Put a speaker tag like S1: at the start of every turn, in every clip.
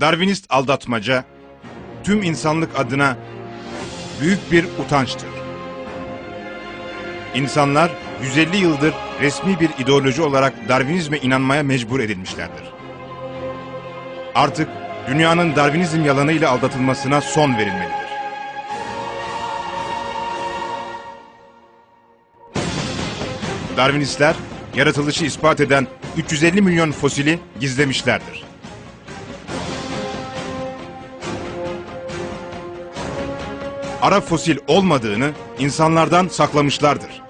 S1: Darwinist aldatmaca tüm insanlık adına büyük bir utançtır. İnsanlar 150 yıldır resmi bir ideoloji olarak Darwinizme inanmaya mecbur edilmişlerdir. Artık dünyanın Darwinizm yalanıyla aldatılmasına son verilmelidir. Darwinistler yaratılışı ispat eden 350 milyon fosili gizlemişlerdir. Ara fosil olmadığını insanlardan saklamışlardır.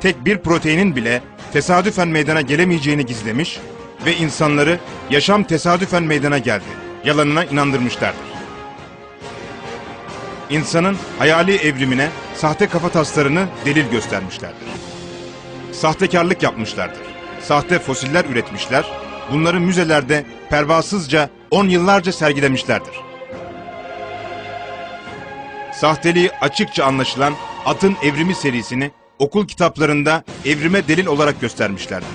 S1: Tek bir proteinin bile tesadüfen meydana gelemeyeceğini gizlemiş ve insanları yaşam tesadüfen meydana geldi yalanına inandırmışlardır. İnsanın hayali evrimine sahte kafa taslarını delil göstermişlerdir. Sahtekarlık yapmışlardır. Sahte fosiller üretmişler, bunları müzelerde pervasızca on yıllarca sergilemişlerdir. Sahteliği açıkça anlaşılan Atın Evrimi serisini okul kitaplarında evrime delil olarak göstermişlerdir.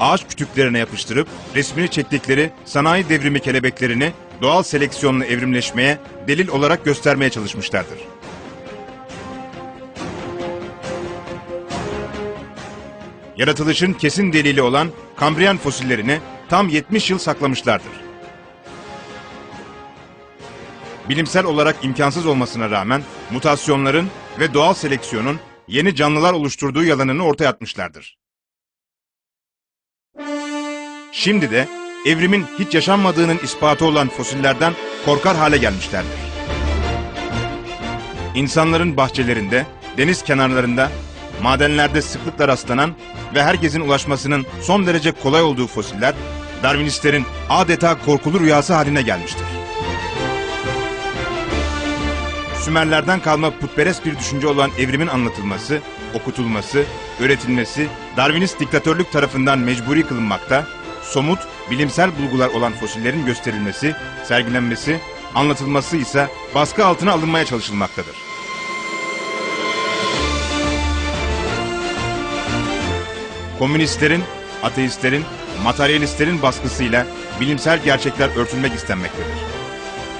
S1: Ağaç kütüklerine yapıştırıp resmini çektikleri sanayi devrimi kelebeklerini doğal seleksiyonla evrimleşmeye delil olarak göstermeye çalışmışlardır. Yaratılışın kesin delili olan Kambriyen fosillerini tam 70 yıl saklamışlardır. Bilimsel olarak imkansız olmasına rağmen mutasyonların ve doğal seleksiyonun yeni canlılar oluşturduğu yalanını ortaya atmışlardır. Şimdi de evrimin hiç yaşanmadığının ispatı olan fosillerden korkar hale gelmişlerdir. İnsanların bahçelerinde, deniz kenarlarında, madenlerde sıklıkla rastlanan ve herkesin ulaşmasının son derece kolay olduğu fosiller, Darwinistlerin adeta korkulu rüyası haline gelmiştir. Sümerlerden kalma putperest bir düşünce olan evrimin anlatılması, okutulması, öğretilmesi Darwinist diktatörlük tarafından mecburi kılınmakta, somut, bilimsel bulgular olan fosillerin gösterilmesi, sergilenmesi, anlatılması ise baskı altına alınmaya çalışılmaktadır. Komünistlerin, ateistlerin, materyalistlerin baskısıyla bilimsel gerçekler örtülmek istenmektedir.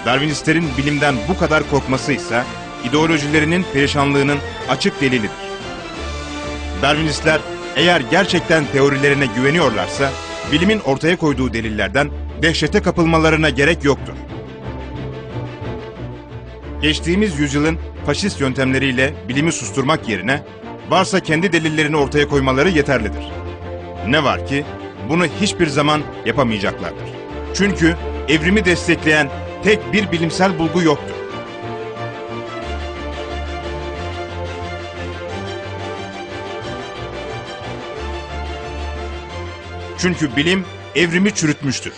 S1: Darwinistlerin bilimden bu kadar korkması ise ideolojilerinin perişanlığının açık delilidir. Darwinistler eğer gerçekten teorilerine güveniyorlarsa bilimin ortaya koyduğu delillerden dehşete kapılmalarına gerek yoktur. Geçtiğimiz yüzyılın faşist yöntemleriyle bilimi susturmak yerine varsa kendi delillerini ortaya koymaları yeterlidir. Ne var ki bunu hiçbir zaman yapamayacaklardır. Çünkü evrimi destekleyen tek bir bilimsel bulgu yoktur. Çünkü bilim evrimi çürütmüştür.